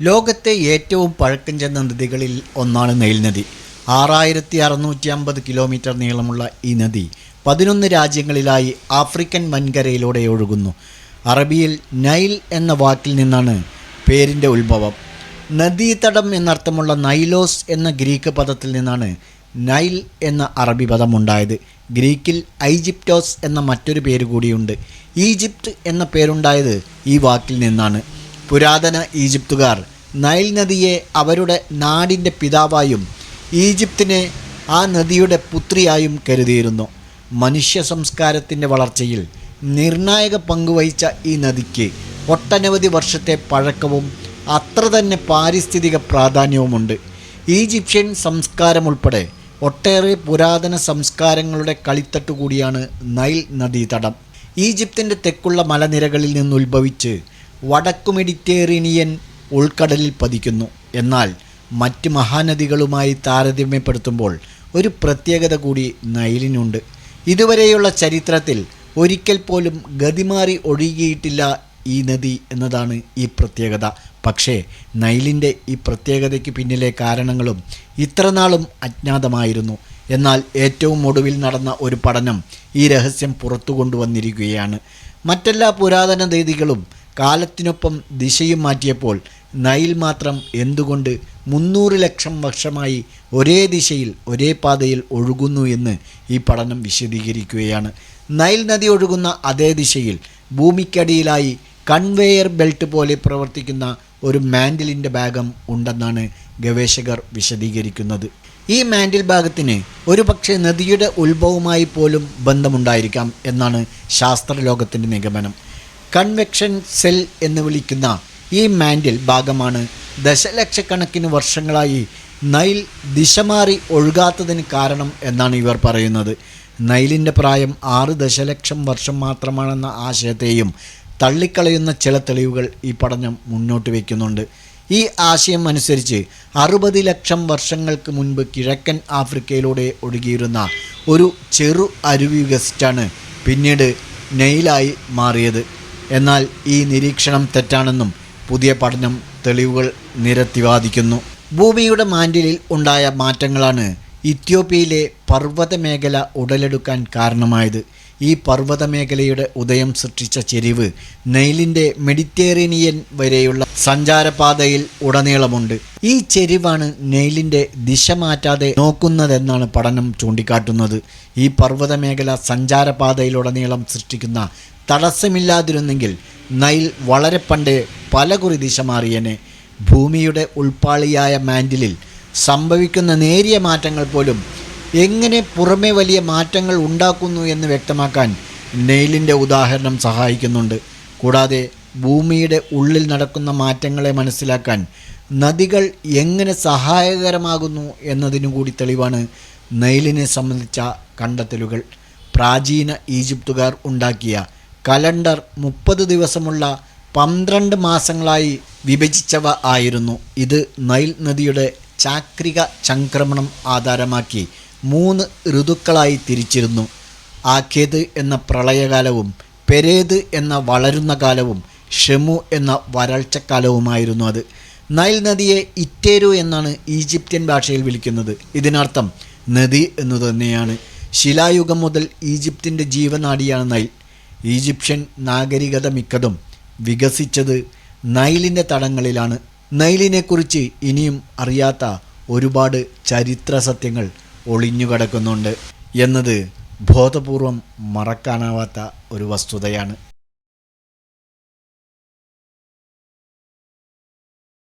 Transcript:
ലോകത്തെ ഏറ്റവും പഴക്കം ചെന്ന നദികളിൽ ഒന്നാണ് നെയിൽ നദി. ആറായിരത്തി അറുന്നൂറ്റി അമ്പത് കിലോമീറ്റർ നീളമുള്ള ഈ നദി പതിനൊന്ന് രാജ്യങ്ങളിലായി ആഫ്രിക്കൻ വൻകരയിലൂടെ ഒഴുകുന്നു. അറബിയിൽ നൈൽ എന്ന വാക്കിൽ നിന്നാണ് പേരിന്റെ ഉത്ഭവം. നദീതടം എന്നർത്ഥമുള്ള നൈലോസ് എന്ന ഗ്രീക്ക് പദത്തിൽ നിന്നാണ് നൈൽ എന്ന അറബി പദം ഉണ്ടായത് ഗ്രീക്കിൽ ഐജിപ്റ്റോസ് എന്ന മറ്റൊരു പേര് കൂടിയുണ്ട് ഈജിപ്ത് എന്ന പേരുണ്ടായത് ഈ വാക്കിൽ നിന്നാണ്. പുരാതന ഈജിപ്തുകാർ നൈൽ നദിയെ അവരുടെ നാടിന്റെ പിതാവായും ഈജിപ്തിനെ ആ നദിയുടെ പുത്രിയായും കരുതിയിരുന്നു. മനുഷ്യ സംസ്കാരത്തിന്റെ വളർച്ചയിൽ നിർണായക പങ്കുവഹിച്ച ഈ നദിക്ക് ഒട്ടനവധി വർഷത്തെ പഴക്കവും അത്ര തന്നെ പാരിസ്ഥിതിക പ്രാധാന്യവുമുണ്ട്. ഈജിപ്ഷ്യൻ സംസ്കാരം ഉൾപ്പെടെ ഒട്ടേറെ പുരാതന സംസ്കാരങ്ങളുടെ കളിത്തട്ട് കൂടിയാണ് നൈൽ നദീതടം. ഈജിപ്തിന്റെ തെക്കുള്ള മലനിരകളിൽ നിന്നുത്ഭവിച്ച് വടക്കു മെഡിറ്റേറേനിയൻ ഉൾക്കടലിൽ പതിക്കുന്നു. എന്നാൽ മറ്റ് മഹാനദികളുമായി താരതമ്യപ്പെടുത്തുമ്പോൾ ഒരു പ്രത്യേകത കൂടി നൈലിനുണ്ട്. ഇതുവരെയുള്ള ചരിത്രത്തിൽ ഒരിക്കൽ പോലും ഗതിമാറി ഒഴുകിയിട്ടില്ല ഈ നദി എന്നതാണ് ഈ പ്രത്യേകത. പക്ഷേ നൈലിന്റെ ഈ പ്രത്യേകതയ്ക്ക് പിന്നിലെ കാരണങ്ങളും ഇത്രനാളും അജ്ഞാതമായിരുന്നു. എന്നാൽ ഏറ്റവും ഒടുവിൽ നടന്ന ഒരു പഠനം ഈ രഹസ്യം പുറത്തു കൊണ്ടുവന്നിരിക്കുകയാണ് മറ്റെല്ലാ പുരാതന നദികളും കാലത്തിനൊപ്പം ദിശയും മാറ്റിയപ്പോൾ നൈൽ മാത്രം എന്തുകൊണ്ട് മുന്നൂറ് ലക്ഷം വർഷമായി ഒരേ ദിശയിൽ ഒരേ പാതയിൽ ഒഴുകുന്നു എന്ന് ഈ പഠനം വിശദീകരിക്കുകയാണ്. നൈൽ നദി ഒഴുകുന്ന അതേ ദിശയിൽ ഭൂമിക്കടിയിലായി കൺവെയർ ബെൽറ്റ് പോലെ പ്രവർത്തിക്കുന്ന ഒരു മാൻഡിലിന്റെ ഭാഗം ഉണ്ടെന്നാണ് ഗവേഷകർ വിശദീകരിക്കുന്നത്. ഈ മാൻഡിൽ ഭാഗത്തിന് ഒരുപക്ഷെ നദിയുടെ ഉത്ഭവവുമായി പോലും ബന്ധമുണ്ടായിരിക്കാം എന്നാണ് ശാസ്ത്രലോകത്തിന്റെ നിഗമനം. കൺവെക്ഷൻ സെൽ എന്ന് വിളിക്കുന്ന ഈ മാൻഡിൽ ഭാഗമാണ് ദശലക്ഷക്കണക്കിന് വർഷങ്ങളായി നൈൽ ദിശമാറി ഒഴുകാത്തതിന് കാരണം എന്നാണ് ഇവർ പറയുന്നത്. നൈലിന്റെ പ്രായം ആറ് ദശലക്ഷം വർഷം മാത്രമാണെന്ന ആശയത്തെയും തള്ളിക്കളയുന്ന ചില തെളിവുകൾ ഈ പഠനം മുന്നോട്ട് വയ്ക്കുന്നുണ്ട് ഈ ആശയം അനുസരിച്ച് അറുപത് ലക്ഷം വർഷങ്ങൾക്ക് മുൻപ് കിഴക്കൻ ആഫ്രിക്കയിലൂടെ ഒഴുകിയിരുന്ന ഒരു ചെറു അരുവി വികസിച്ചാണ് പിന്നീട് നെയിലായി മാറിയത്. എന്നാൽ ഈ നിരീക്ഷണം തെറ്റാണെന്നും പുതിയ പഠനം തെളിവുകൾ നിരത്തിവാദിക്കുന്നു ഭൂമിയുടെ മാൻഡിലിൽ ഉണ്ടായ മാറ്റങ്ങളാണ് ഇത്യോപ്യയിലെ പർവത മേഖല ഉടലെടുക്കാൻ കാരണമായത്. ഈ പർവത മേഖലയുടെ ഉദയം സൃഷ്ടിച്ച ചെരിവ് നെയിലിന്റെ മെഡിറ്ററേനിയൻ വരെയുള്ള സഞ്ചാരപാതയിൽ ഉടനീളമുണ്ട്. ഈ ചെരിവാണ് നെയിലിന്റെ ദിശ മാറ്റാതെ നോക്കുന്നതെന്നാണ് പഠനം ചൂണ്ടിക്കാട്ടുന്നത്. ഈ പർവത മേഖല സഞ്ചാരപാതയിലുടനീളം സൃഷ്ടിക്കുന്ന തടസ്സമില്ലാതിരുന്നെങ്കിൽ നൈൽ വളരെ പണ്ടേ പലകുറി ദിശ മാറിയനെ. ഭൂമിയുടെ ഉൾപ്പാളിയായ മാൻഡിലിൽ സംഭവിക്കുന്ന നേരിയ മാറ്റങ്ങൾ പോലും എങ്ങനെ പുറമെ വലിയ മാറ്റങ്ങൾ ഉണ്ടാക്കുന്നു എന്ന് വ്യക്തമാക്കാൻ നെയിലിന്റെ ഉദാഹരണം സഹായിക്കുന്നുണ്ട്. കൂടാതെ ഭൂമിയുടെ ഉള്ളിൽ നടക്കുന്ന മാറ്റങ്ങളെ മനസ്സിലാക്കാൻ നദികൾ എങ്ങനെ സഹായകരമാകുന്നു എന്നതിനു കൂടി തെളിവാണ് നെയിലിനെ സംബന്ധിച്ച കണ്ടെത്തലുകൾ. പ്രാചീന ഈജിപ്തുകാർ ഉണ്ടാക്കിയ കലണ്ടർ മുപ്പത് ദിവസമുള്ള പന്ത്രണ്ട് മാസങ്ങളായി വിഭജിച്ചവ ആയിരുന്നു. ഇത് നൈൽ നദിയുടെ ചാക്രിക ചംക്രമണം ആധാരമാക്കി മൂന്ന് ഋതുക്കളായി തിരിച്ചിരുന്നു. ആഖേത് എന്ന പ്രളയകാലവും പെരേത് എന്ന വളരുന്ന കാലവും ഷെമു എന്ന വരൾച്ചക്കാലവുമായിരുന്നു അത്. നൈൽ നദിയെ ഇറ്റേരു എന്നാണ് ഈജിപ്ത്യൻ ഭാഷയിൽ വിളിക്കുന്നത്. ഇതിനർത്ഥം നദി എന്നു തന്നെയാണ്. ശിലായുഗം മുതൽ ഈജിപ്തിന്റെ ജീവനാടിയാണ് നൈൽ. ഈജിപ്ഷ്യൻ നാഗരികത മിക്കതും വികസിച്ചത് നൈലിന്റെ തടങ്ങളിലാണ്. നൈലിനെക്കുറിച്ച് ഇനിയും അറിയാത്ത ഒരുപാട് ചരിത്ര സത്യങ്ങൾ ഒളിഞ്ഞുകിടക്കുന്നുണ്ട് എന്നത് ബോധപൂർവം മറക്കാനാവാത്ത ഒരു വസ്തുതയാണ്.